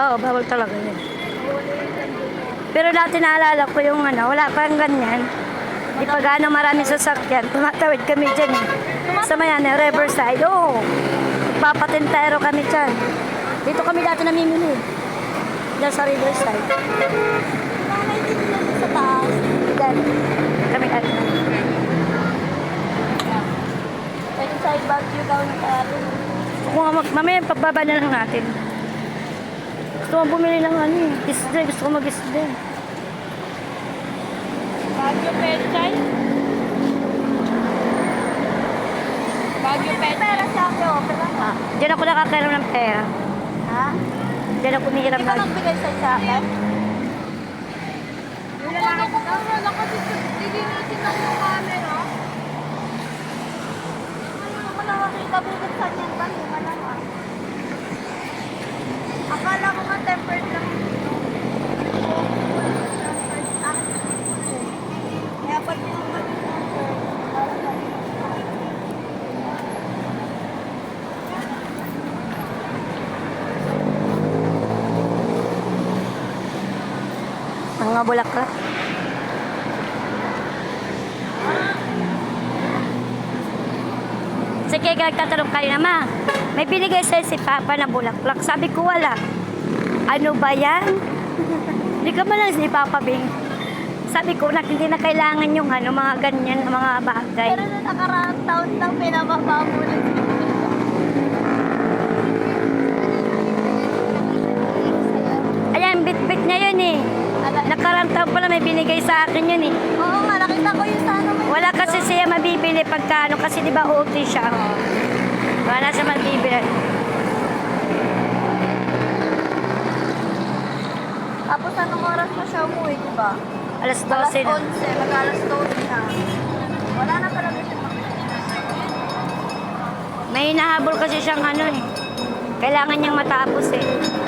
Oo, bawal talaga yun. Pero dati naalala ko yung ano, wala pang ganyan. Di pa gaano maraming sasakyan. Tumatawid kami dyan eh. Sa Mayana, Riverside. Oo. Papatentero kami dyan. Dito kami dati namimili. Diyan sa Riverside. Sa taas. Diyan. Kami ano. Pwede side bag view daw ng mag- mamaya pagbaba na lang natin. Gusto ko bumili ng ano eh. Isda. Gusto ko mag-isda. Baguio Pechay. Baguio Pechay. Pera sa akin, okay lang. Ah, diyan ako nakakairam ng pera. Ha? Diyan ako umihiram Hindi ka ng... nagbigay sa sa akin? Yung lalaki ko wala kasi lilinisin lang yung camera. Ano mo nakakita bubuksan yan ba? Hindi man lang ah. Akala ko nga tempered lang. Ah. Kaya pag tinanggal yung tempered, parang ganun. Mga bulaklak. Sige, nagtatanong kayo naman. May binigay sa'yo si Papa na bulaklak. Sabi ko, wala. Ano ba yan? Hindi ka man lang si Papa Bing. Sabi ko, na, hindi na kailangan yung ano, mga ganyan, mga bagay. Pero nung nakaraang taon lang pinababa mo lang. Ayan, bit-bit niya yun eh. Nakarantaw pala may binigay sa akin yun eh. Oo nga, nakita ko yung sa ano may Wala kasi siya mabibili pagka ano, kasi di ba OT siya. Wala siya mabibili. Tapos anong oras na siya umuwi, di ba? Alas Alas 12 na. 11, mag-alas 12 na. Wala na talaga siya May hinahabol kasi siyang ano eh. Kailangan niyang matapos eh.